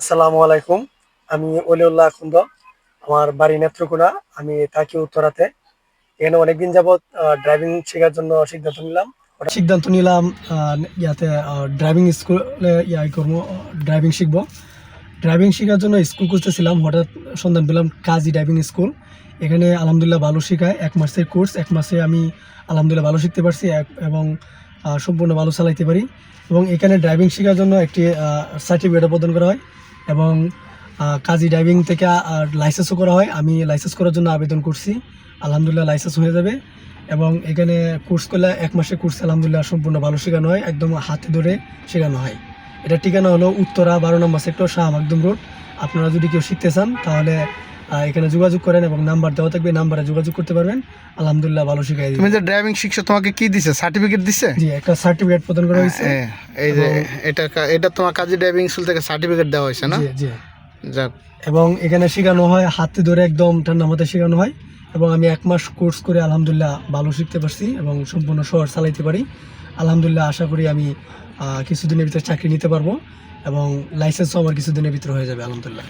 আসসালামু আলাইকুম। আমি অলিউল্লাহ আখন্দ আমার বাড়ি নেত্রকোনা। আমি থাকি উত্তরাতে। এখানে অনেকদিন যাবৎ ড্রাইভিং শেখার জন্য সিদ্ধান্ত নিলাম। সিদ্ধান্ত নিলাম ইয়াতে ড্রাইভিং স্কুলে ইয়াই করব ড্রাইভিং শিখব। ড্রাইভিং শেখার জন্য স্কুল খুঁজতেছিলাম, হঠাৎ সন্ধান পেলাম কাজী ড্রাইভিং স্কুল এখানে আলহামদুলিল্লাহ ভালো শেখায়, এক মাসের কোর্স এক মাসে আমি আলহামদুলিল্লাহ ভালো শিখতে পারছি এবং সম্পূর্ণ ভালো চালাইতে পারি। এবং এখানে ড্রাইভিং শেখার জন্য একটি সার্টিফিকেট প্রদান করা হয়। এবং কাজী ড্রাইভিং থেকে লাইসেন্সও করা হয়। আমি লাইসেন্স করার জন্য আবেদন করছি। আলহামদুলিল্লাহ লাইসেন্স হয়ে যাবে। এবং এখানে কোর্স করলে এক মাসের কোর্স আলহামদুলিল্লাহ সম্পূর্ণ ভালো শেখানো হয়। একদম হাতে ধরে শেখানো হয়। এটা ঠিকানা হলো উত্তরা বারো number sector Shah Makdum road আপনারা যদি কেউ শিখতে চান, তাহলে এখানে যোগাযোগ করেন এবং নাম্বার দেওয়া থাকবে নাম্বারে যোগাযোগ করতে পারবেন। আলহামদুলিল্লাহ ভালো শিখাই তুমি যে ড্রাইভিং শিখছো তোমাকে কি দিছে? সার্টিফিকেট দিছে? জি একটা সার্টিফিকেট প্রদান করা হয়েছে। এই যে এটা এটা তোমার কাজী ড্রাইভিং স্কুল থেকে সার্টিফিকেট দেওয়া হয়েছে না? জি জি। যাক। এবং এখানে শেখানো হয় হাতে ধরে একদম ঠান্ডা মাথায় শেখানো হয়। এবং আমি এক মাস কোর্স করে আলহামদুলিল্লাহ ভালো শিখতে পারছি এবং সম্পূর্ণ শহর চালাইতে পারি। আলহামদুলিল্লাহ আশা করি আমি কিছুদিনের ভিতরে চাকরি নিতে পারব এবং লাইসেন্সও আমার কিছুদিনের ভিতরে হয়ে যাবে আলহামদুলিল্লাহ।